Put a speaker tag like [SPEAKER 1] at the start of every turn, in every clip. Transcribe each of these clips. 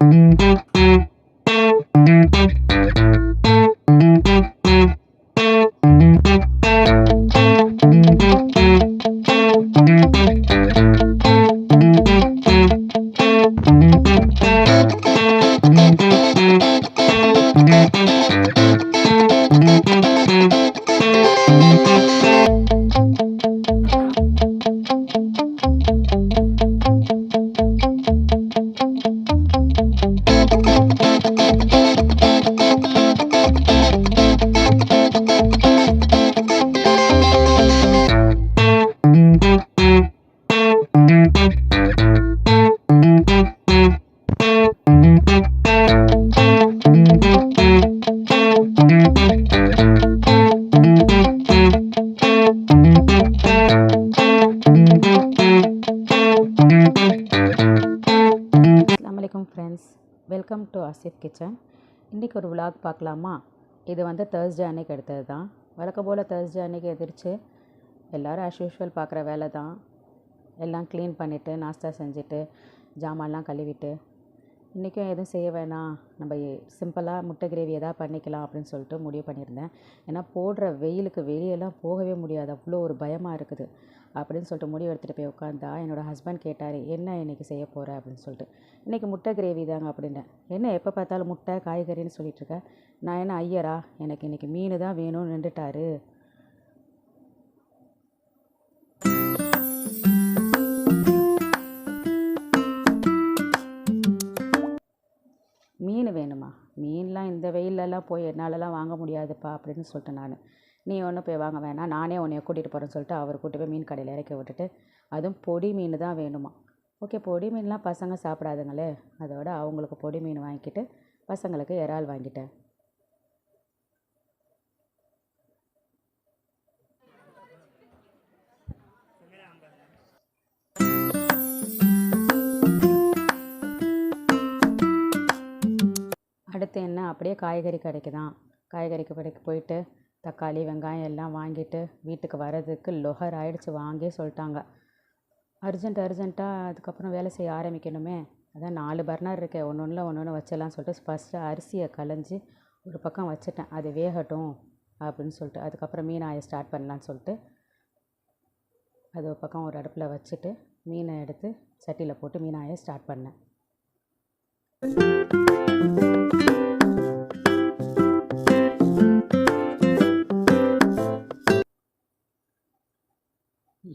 [SPEAKER 1] Thank you. அலைக்கும் friends welcome to Asif kitchen இன்றைக்கி ஒரு விலாக் பார்க்கலாமா? இது வந்து தேர்ஸ்டே அன்னைக்கு எடுத்தது தான் வழக்கம் போல் தேர்ஸ்டே அன்னைக்கு எதிர்த்து எல்லோரும் ஆஸ் யூஷுவல் பார்க்குற வேலை தான் எல்லாம் க்ளீன் பண்ணிவிட்டு நாஸ்தா செஞ்சுட்டு ஜாமான்லாம் கழுவிட்டு இன்றைக்கும் எதுவும் செய்ய வேணாம். நம்ம சிம்பிளாக முட்டை கிரேவி எதாவது பண்ணிக்கலாம் அப்படின்னு சொல்லிட்டு முடிவு பண்ணியிருந்தேன். ஏன்னா போடுற வெயிலுக்கு வெளியெல்லாம் போகவே முடியாது. அவ்வளோ ஒரு பயமாக இருக்குது. அப்படின்னு சொல்லிட்டு முடிவு எடுத்துகிட்டு போய் உட்காந்தா என்னோடய ஹஸ்பண்ட் கேட்டார் என்ன இன்றைக்கி செய்ய போகிற அப்படின்னு சொல்லிட்டு. இன்றைக்கி முட்டை கிரேவி தாங்க அப்படின்னேன். என்ன எப்போ பார்த்தாலும் முட்டை காய்கறின்னு சொல்லிட்டு நான் என்ன ஐயரா? எனக்கு இன்றைக்கி மீன் தான் வேணும்னு நின்றுட்டாரு. இந்த போய் என்னாலலாம் வாங்க முடியாதுப்பா அப்படின்னு சொல்லிட்டேன் நான். நீ ஒன்றும் போய் வாங்க வேணாம் நானே உன்னைய கூட்டிகிட்டு போகிறேன்னு சொல்லிட்டு அவர் கூட்டி போய் மீன் கடையில் இறக்கி விட்டுட்டு அதுவும் பொடி மீன் தான் வேணுமா. ஓகே பொடி மீன்லாம் பசங்க சாப்பிடாதுங்களே அதோட அவங்களுக்கு பொடி மீன் வாங்கிக்கிட்டு பசங்களுக்கு இறால் வாங்கிட்டேன். அடுத்து என்ன? அப்படியே காய்கறி கடைக்கு தான். காய்கறி கடைக்கு போயிட்டு தக்காளி வெங்காயம் எல்லாம் வாங்கிட்டு வீட்டுக்கு வர்றதுக்கு லொஹர் ஆகிடுச்சி வாங்கே சொல்லிட்டாங்க. அர்ஜெண்ட் அர்ஜென்ட்டாக அதுக்கப்புறம் வேலை செய்ய ஆரம்பிக்கணுமே. அதான் நாலு பர்னர் இருக்கே ஒன்று ஒன்றில் ஒன்று ஒன்று வச்சிடலாம் சொல்லிட்டு ஃபஸ்ட்டு அரிசியை களைஞ்சி ஒரு பக்கம் வச்சுட்டேன். அது வேகட்டும் அப்படின்னு சொல்லிட்டு அதுக்கப்புறம் மீன் ஆய ஸ்டார்ட் பண்ணலான்னு சொல்லிட்டு அது ஒரு பக்கம் ஒரு அடுப்பில் வச்சுட்டு மீனை எடுத்து சட்டியில் போட்டு மீன் ஆய ஸ்டார்ட் பண்ணேன்.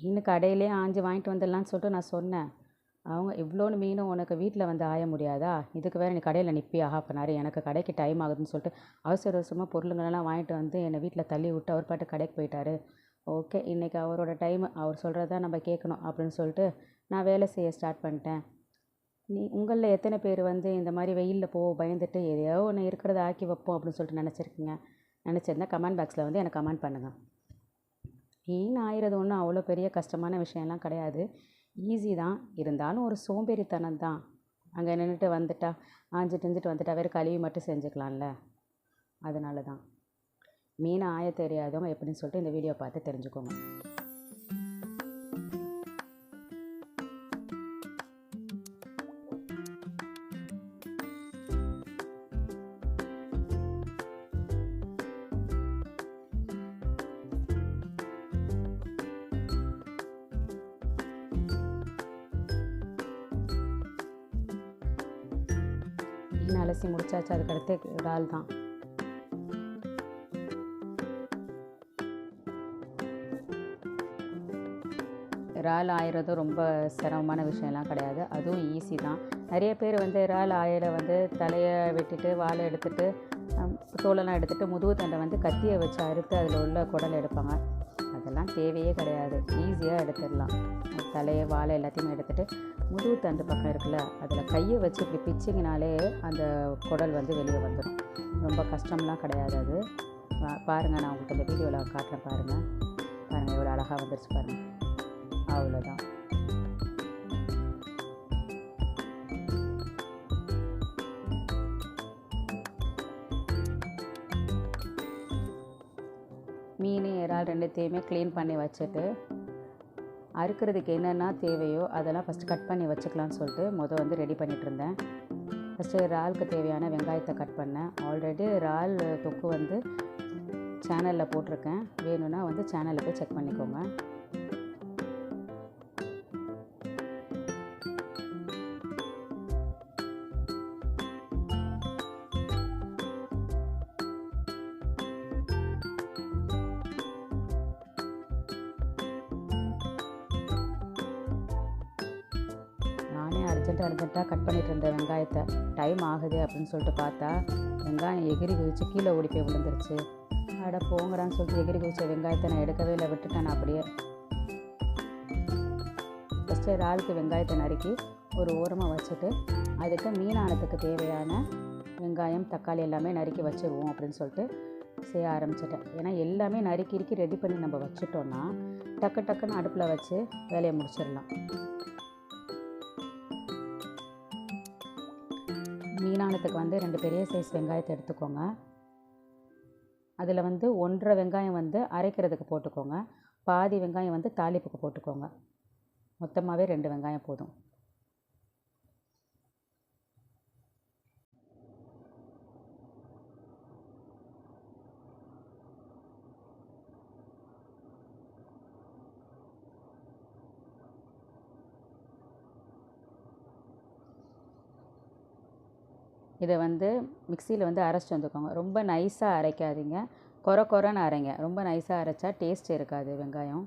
[SPEAKER 1] மீன் கடையிலே ஆஞ்சு வாங்கிட்டு வந்துடலான்னு சொல்லிட்டு நான் சொன்னேன். அவங்க இவ்வளோன்னு மீனும் உனக்கு வீட்டில் வந்து ஆய முடியாதா? இதுக்கு வேறு நீ கடையில் நிற்பியா ஹாஃப் அன் எனக்கு கடைக்கு டைம் ஆகுதுன்னு சொல்லிட்டு அவசர அவசரமாக பொருளுங்களெல்லாம் வாங்கிட்டு வந்து என்னை வீட்டில் தள்ளி விட்டு அவர் பாட்டு கடைக்கு போயிட்டாரு. ஓகே இன்றைக்கி அவரோட டைம் அவர் சொல்கிறத நம்ம கேட்கணும் அப்படின்னு சொல்லிட்டு நான் வேலை செய்ய ஸ்டார்ட் பண்ணிட்டேன். நீ உங்களில் எத்தனை பேர் வந்து இந்த மாதிரி வெயிலில் போ பயந்துட்டு எதையோ ஒன்று இருக்கிறத ஆக்கி வைப்போம் அப்படின்னு சொல்லிட்டு நினச்சிருக்கீங்க. நினச்சிருந்தா கமெண்ட் பாக்ஸில் வந்து எனக்கு கமெண்ட் பண்ணுங்கள் மீன் ஆயிறது ஒன்றும் அவ்வளோ பெரிய கஷ்டமான விஷயம்லாம் கிடையாது. ஈஸி தான். இருந்தாலும் ஒரு சோம்பேறித்தனம் தான். அங்கே நின்றுட்டு வந்துட்டா ஆஞ்சிட்டு இருந்துட்டு வந்துட்டா வேறு கழுவி மட்டும் செஞ்சுக்கலாம்ல. அதனால தான். மீன் ஆய தெரியாதவங்க எப்படின்னு சொல்லிட்டு இந்த வீடியோ பார்த்து தெரிஞ்சுக்கோங்க. அலசி முடிச்சாச்சு. அதுக்கடுத்து இறால் தான். இறால் ஆயிரதும் ரொம்ப சிரமமான விஷயம்லாம் கிடையாது. அதுவும் ஈஸி தான். நிறைய பேர் வந்து இறால் ஆயில வந்து தலையை வெட்டிட்டு வாழை எடுத்துட்டு தோலெல்லாம் எடுத்துட்டு முதுகு தண்டை வந்து கத்தியை வச்சு அறுத்து அதில் உள்ள குடல் எடுப்பாங்க. அதெல்லாம் தேவையே கிடையாது. ஈஸியாக எடுத்துடலாம். தலையை வாழை எல்லாத்தையுமே எடுத்துகிட்டு முதுகு தண்டு பக்கம் இருக்குல்ல அதில் கையை வச்சு இப்படி பிச்சிங்கனாலே அந்த குடல் வந்து வெளியே வந்துடும் ரொம்ப கஷ்டம்லாம் கிடையாது அது. பா- பாருங்கள் நான் உங்களுக்கு இந்த வீடியோவில் காட்டுறேன் பாருங்கள் பாருங்கள் எவ்வளோ அழகாக வந்துருச்சு பாருங்கள் அவ்வளோதான் மீன் இறால் ரெண்டுத்தையுமே க்ளீன் பண்ணி வச்சுட்டு அறுக்கிறதுக்கு என்னென்ன தேவையோ அதெல்லாம் ஃபஸ்ட்டு கட் பண்ணி வச்சுக்கலான்னு சொல்லிட்டு மொதல் வந்து ரெடி பண்ணிகிட்டு இருந்தேன். ஃபஸ்ட்டு இறாலுக்கு தேவையான வெங்காயத்தை கட் பண்ணேன். ஆல்ரெடி இறால் தொக்கு வந்து சேனலில் போட்டிருக்கேன். வேணும்னா வந்து சேனலில் போய் செக் பண்ணிக்கோங்க. வெங்காயத்தை டைம் ஆகுது அப்படின்னு சொல்லிட்டு பார்த்தா வெங்காயம் எகிரி குதிச்சு கீழே ஓடி போய் விழுந்துருச்சு. அட போங்கடான்னு சொல்லிட்டு எகிரி குதிச்ச வெங்காயத்தை நான் எடுக்கவே இல்லை விட்டுட்டேன் நான் அப்படியே. ஃபஸ்ட்டு இறாலுக்கு வெங்காயத்தை நறுக்கி ஒரு ஓரமாக வச்சுட்டு அதுக்கு மீனானத்துக்கு தேவையான வெங்காயம் தக்காளி எல்லாமே நறுக்கி வச்சுருவோம் அப்படின்னு சொல்லிட்டு செய்ய ஆரம்பிச்சிட்டேன். ஏன்னா எல்லாமே நறுக்கி இறுக்கி ரெடி பண்ணி நம்ம வச்சுட்டோன்னா டக்கு டக்குன்னு அடுப்பில் வச்சு வேலையை முடிச்சிடலாம். மீனானத்துக்கு வந்து ரெண்டு பெரிய சைஸ் வெங்காயத்தை எடுத்துக்கோங்க. அதில் வந்து ஒன்றரை வெங்காயம் வந்து அரைக்கிறதுக்கு போட்டுக்கோங்க. பாதி வெங்காயம் வந்து தாளிப்புக்கு போட்டுக்கோங்க. மொத்தமாகவே ரெண்டு வெங்காயம் போதும். இதை வந்து மிக்சியில் வந்து அரைச்சிட்டு வந்துக்கோங்க. ரொம்ப நைஸாக அரைக்காதீங்க. கொர கொரன்னு அரைங்க. ரொம்ப நைஸாக அரைச்சா டேஸ்ட் இருக்காது வெங்காயம்.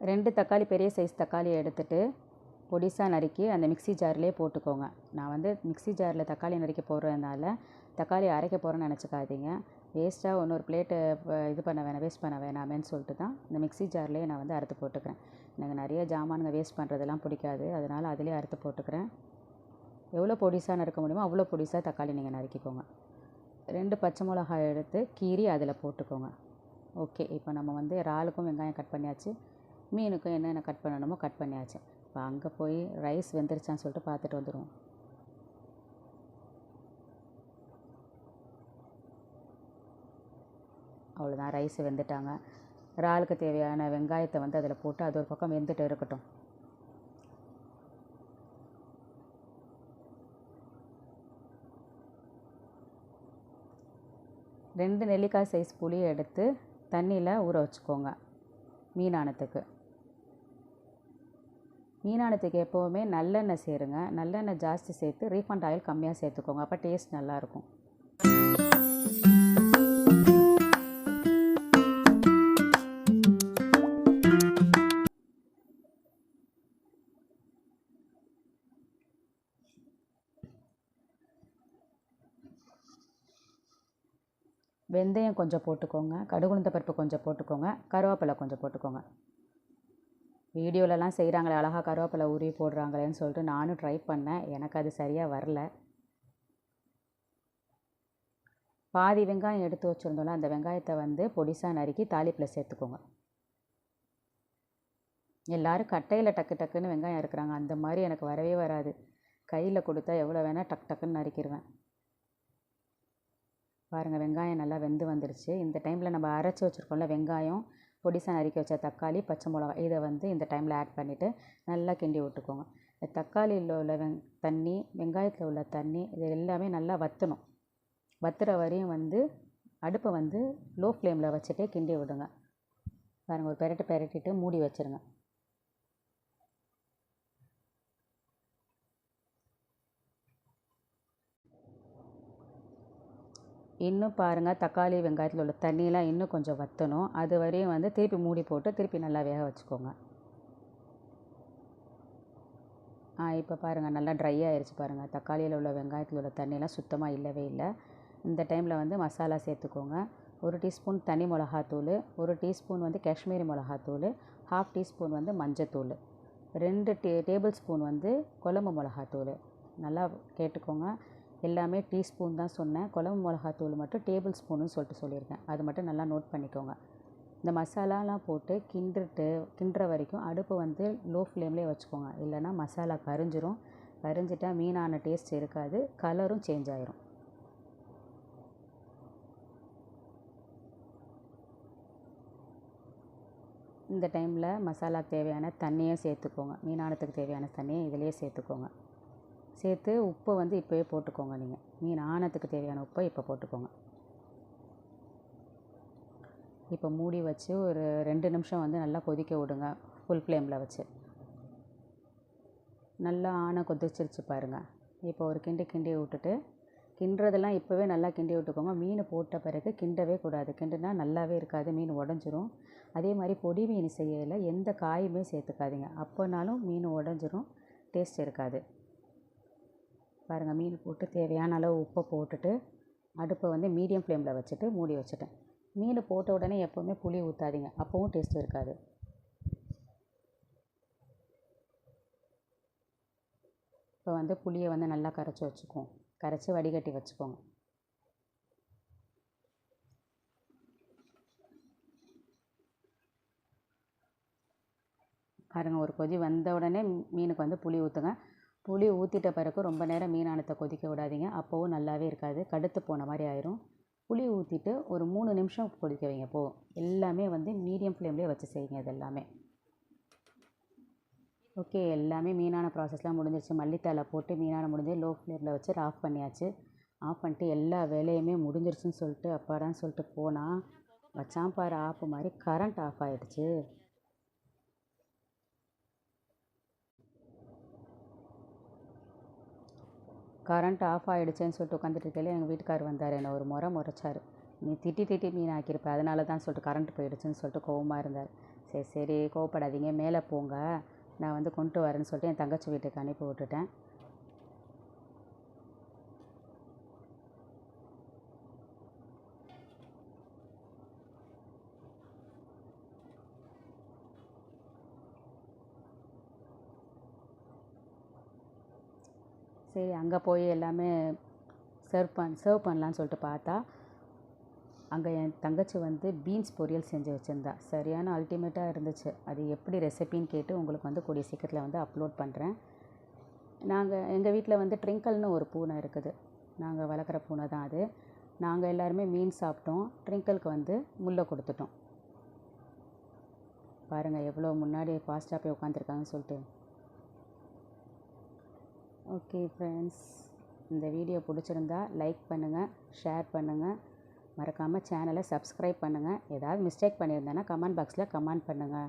[SPEAKER 1] ரெண்டு தக்காளி பெரிய சைஸ் தக்காளியை எடுத்துகிட்டு பொடிசாக நறுக்கி அந்த மிக்ஸி ஜார்லேயே போட்டுக்கோங்க. நான் வந்து மிக்ஸி ஜாரில் தக்காளி நறுக்க போடுறதுனால தக்காளி அரைக்க போகிறேன்னு நினச்சிக்காதீங்க. வேஸ்ட்டாக இன்னொரு பிளேட்டு இது பண்ண வேணாம் வேஸ்ட் பண்ண வேணாமேன்னு சொல்லிட்டு தான் இந்த மிக்ஸி ஜார்லேயே நான் வந்து அறுத்து போட்டுக்கிறேன். எனக்கு நிறைய ஜாமானுங்க வேஸ்ட் பண்ணுறதெல்லாம் பிடிக்காது. அதனால் அதிலே அறுத்து போட்டுக்கிறேன். எவ்வளோ பொடிசாக நறுக்க முடியுமோ அவ்வளோ பொடிசாக தக்காளி நீங்கள் நறுக்கிக்கோங்க. ரெண்டு பச்சை மிளகாய் எடுத்து கீறி அதில் போட்டுக்கோங்க. ஓகே இப்போ நம்ம வந்து இறாலுக்கும் வெங்காயம் கட் பண்ணியாச்சு மீனுக்கும் என்னென்ன கட் பண்ணணுமோ கட் பண்ணியாச்சு. இப்போ அங்கே போய் ரைஸ் வெந்துருச்சான்னு சொல்லிட்டு பார்த்துட்டு வந்துடுவோம் அவ்வளோதான் ரைஸ் வெந்துட்டாங்க. இறாலுக்கு தேவையான வெங்காயத்தை வந்து அதில் போட்டு அது ஒரு பக்கம் வெந்துட்டு இருக்கட்டும். ரெண்டு நெல்லிக்காய் சைஸ் புளியை எடுத்து தண்ணியில் ஊற வச்சுக்கோங்க மீனானத்துக்கு மீனானத்துக்கு எப்போவுமே நல்லெண்ணெய் சேருங்க. நல்லெண்ணெய் ஜாஸ்தி சேர்த்து ரீஃபண்ட் ஆயில் கம்மியாக சேர்த்துக்கோங்க. அப்போ டேஸ்ட் நல்லாயிருக்கும். வெந்தயம் கொஞ்சம் போட்டுக்கோங்க. கடுகுளுந்த பருப்பு கொஞ்சம் போட்டுக்கோங்க. கருவேப்பிலை கொஞ்சம் போட்டுக்கோங்க. வீடியோலலாம் செய்கிறாங்களே அழகாக கருவேப்பிலை உருவி போடுறாங்களேன்னு சொல்லிட்டு நானும் ட்ரை பண்ணேன். எனக்கு அது சரியாக வரல. பாதி வெங்காயம் எடுத்து வச்சுருந்தோம்ல அந்த வெங்காயத்தை வந்து பொடிசாக நறுக்கி தாலிப்பில் சேர்த்துக்கோங்க. எல்லோரும் கட்டையில் டக்கு டக்குன்னு வெங்காயம் இருக்கிறாங்க அந்த மாதிரி எனக்கு வரவே வராது. கையில் கொடுத்தா எவ்வளோ வேணால் டக் டக்குன்னு நறுக்கிடுவேன் பாருங்கள் வெங்காயம் நல்லா வெந்து வந்துடுச்சு இந்த டைமில் நம்ம அரைச்சி வச்சுருக்கோம்ல வெங்காயம் பொடிசாக நறுக்கி வச்ச தக்காளி பச்சை மிளகா இதை வந்து இந்த டைமில் ஆட் பண்ணிவிட்டு நல்லா கிண்டி விட்டுக்கோங்க. இந்த தக்காளியில் உள்ள வெங் தண்ணி வெங்காயத்தில் உள்ள தண்ணி இது எல்லாமே நல்லா வற்றணும் வற்றுற வரையும் வந்து அடுப்பை வந்து லோ ஃப்ளேமில் வச்சுட்டே கிண்டி விடுங்க. பாருங்கள் ஒரு பெரட்டு பெரட்டிட்டு மூடி வச்சுருங்க. இன்னும் பாருங்கள் தக்காளி வெங்காயத்தில் உள்ள தண்ணியெலாம் இன்னும் கொஞ்சம் வற்றணும் அது வரையும் வந்து திருப்பி மூடி போட்டு திருப்பி நல்லா வேக வச்சுக்கோங்க. ஆ இப்போ பாருங்கள் நல்லா ட்ரை ஆகிருச்சு பாருங்கள் தக்காளியில் உள்ள வெங்காயத்தில் உள்ள தண்ணியெலாம் சுத்தமாக இல்லவே இல்லை. இந்த டைமில் வந்து மசாலா சேர்த்துக்கோங்க. ஒரு டீஸ்பூன் தனி மிளகாத்தூள் ஒரு டீஸ்பூன் வந்து காஷ்மீரி மிளகாத்தூள் ஹாஃப் டீஸ்பூன் வந்து மஞ்சத்தூள் ரெண்டு டே டேபிள் ஸ்பூன் வந்து குழம்பு மிளகாத்தூள். நல்லா கேட்டுக்கோங்க. எல்லாமே டீஸ்பூன் தான் சொன்னேன். குழம்பு மிளகாத்தூள் மட்டும் டேபிள் ஸ்பூனுன்னு சொல்லிட்டு சொல்லியிருக்கேன் அது மட்டும் நல்லா நோட் பண்ணிக்கோங்க. இந்த மசாலாலாம் போட்டு கிண்டுட்டு கிண்டுற வரைக்கும் அடுப்பு வந்து லோ ஃப்ளேம்லேயே வச்சுக்கோங்க. இல்லைன்னா மசாலா கரிஞ்சிரும். கரிஞ்சிட்டா மீனான டேஸ்ட் இருக்காது. கலரும் சேஞ்ச் ஆயிரும். இந்த டைமில் மசாலாக்கு தேவையான தண்ணியை சேர்த்துக்கோங்க. மீனானத்துக்கு தேவையான தண்ணியை இதிலேயே சேர்த்துக்கோங்க. சேர்த்து உப்பை வந்து இப்போவே போட்டுக்கோங்க நீங்கள் மீன் ஆனத்துக்கு தேவையான உப்பை இப்போ போட்டுக்கோங்க. இப்போ மூடி வச்சு ஒரு ரெண்டு நிமிஷம் வந்து நல்லா கொதிக்க விடுங்க. ஃபுல் ஃப்ளேமில் வச்சு. நல்லா ஆனை கொதிச்சிருச்சு பாருங்கள் இப்போ ஒரு கிண்டி கிண்டி விட்டுட்டு கிண்டுறதெல்லாம் இப்போவே நல்லா கிண்டி விட்டுக்கோங்க. மீன் போட்ட பிறகு கிண்டவே கூடாது. கிண்டுனா நல்லாவே இருக்காது. மீன் உடஞ்சிரும். அதே மாதிரி பொடி மீன் செய்யல எந்த காயுமே சேர்த்துக்காதீங்க. அப்போனாலும் மீன் உடஞ்சிரும். டேஸ்ட் இருக்காது. பாருங்கள் மீன் போட்டு தேவையான அளவு உப்பை போட்டுட்டு அடுப்பை வந்து மீடியம் ஃப்ளேமில் வச்சுட்டு மூடி வச்சுட்டேன். மீன் போட்ட உடனே எப்போவுமே புளி ஊற்றாதீங்க அப்போவும் டேஸ்ட் இருக்காது. இப்போ வந்து புளியை வந்து நல்லா கரைச்சி வச்சுக்குவோம். கரைச்சி வடிகட்டி வச்சுக்கோங்க. பாருங்கள் ஒரு கொதி வந்த உடனே மீனுக்கு வந்து புளி ஊற்றுங்க புளி ஊற்றிட்ட பிறகு ரொம்ப நேரம் மீனானத்தை கொதிக்க விடாதீங்க. அப்போவும் நல்லாவே இருக்காது. கடுத்து போன மாதிரி ஆயிரும். புளி ஊற்றிட்டு ஒரு மூணு நிமிஷம் கொதிக்க வைங்க. போதும் எல்லாமே வந்து மீடியம் ஃப்ளேம்லேயே வச்சு செய்யுங்க இது எல்லாமே ஓகே. எல்லாமே மீனான ப்ராசஸ்லாம் முடிஞ்சிருச்சு. மல்லித்தலை போட்டு மீனான முடிஞ்சு லோ ஃப்ளேமில் வச்சு ஆஃப் பண்ணியாச்சு. ஆஃப் பண்ணிட்டு எல்லா வேலையுமே முடிஞ்சிருச்சுன்னு சொல்லிட்டு அப்பாடான்னு சொல்லிட்டு போனால் வச்சான் பாரு ஆஃப் மாதிரி கரண்ட் ஆஃப் ஆகிடுச்சு கரண்ட் ஆஃப் ஆகிடுச்சேன்னு சொல்லிட்டு உட்காந்துட்டு இருக்கையில் எங்கள் வீட்டுக்கார் வந்தார். என்னை ஒரு முறை முறைச்சார். நீ திட்டி திட்டி மீன் ஆக்கியிருப்ப அதனால தான் சொல்லிட்டு கரண்ட் போயிடுச்சுன்னு சொல்லிட்டு கோவமாக இருந்தார். சரி சரி கோவப்படாதீங்க மேலே போங்க. நான் வந்து கொண்டு வரேன்னு சொல்லிட்டு என் தங்கச்சி வீட்டுக்கு அனுப்பி விட்டுட்டேன் சரி அங்கே போய் எல்லாமே சர்வ் பண் சர்வ் பண்ணலான்னு சொல்லிட்டு பார்த்தா அங்கே என் தங்கச்சி வந்து பீன்ஸ் பொரியல் செஞ்சு வச்சுருந்தா. சரியான அல்டிமேட்டாக இருந்துச்சு. அது எப்படி ரெசிபின்னு கேட்டு உங்களுக்கு வந்து கூடிய சீக்கிரத்தில் வந்து அப்லோட் பண்ணுறேன் நாங்கள் எங்கள் வீட்டில் வந்து ட்ரிங்கல்னு ஒரு பூனை இருக்குது. நாங்கள் வளர்க்குற பூனை தான் அது. நாங்கள் எல்லாருமே மீன் சாப்பிட்டோம். ட்ரிங்கலுக்கு வந்து முல்லை கொடுத்துட்டோம். பாருங்கள் எவ்வளோ முன்னாடி ஃபாஸ்ட்டாக போய் உட்காந்துருக்காங்கன்னு சொல்லிட்டு. ஓகே ஃப்ரெண்ட்ஸ் இந்த வீடியோ பிடிச்சிருந்தா லைக் பண்ணுங்கள் ஷேர் பண்ணுங்கள் மறக்காமல் சேனலை சப்ஸ்கிரைப் பண்ணுங்கள் ஏதாவது மிஸ்டேக் பண்ணியிருந்தேன்னா கமெண்ட் பாக்ஸில் கமெண்ட் பண்ணுங்கள்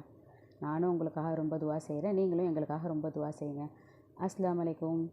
[SPEAKER 1] நானும் உங்களுக்காக ரொம்ப துவா செய்கிறேன் நீங்களும் எங்களுக்காக ரொம்ப துவா செய்யுங்க. அஸ்லாம் வலைக்கும்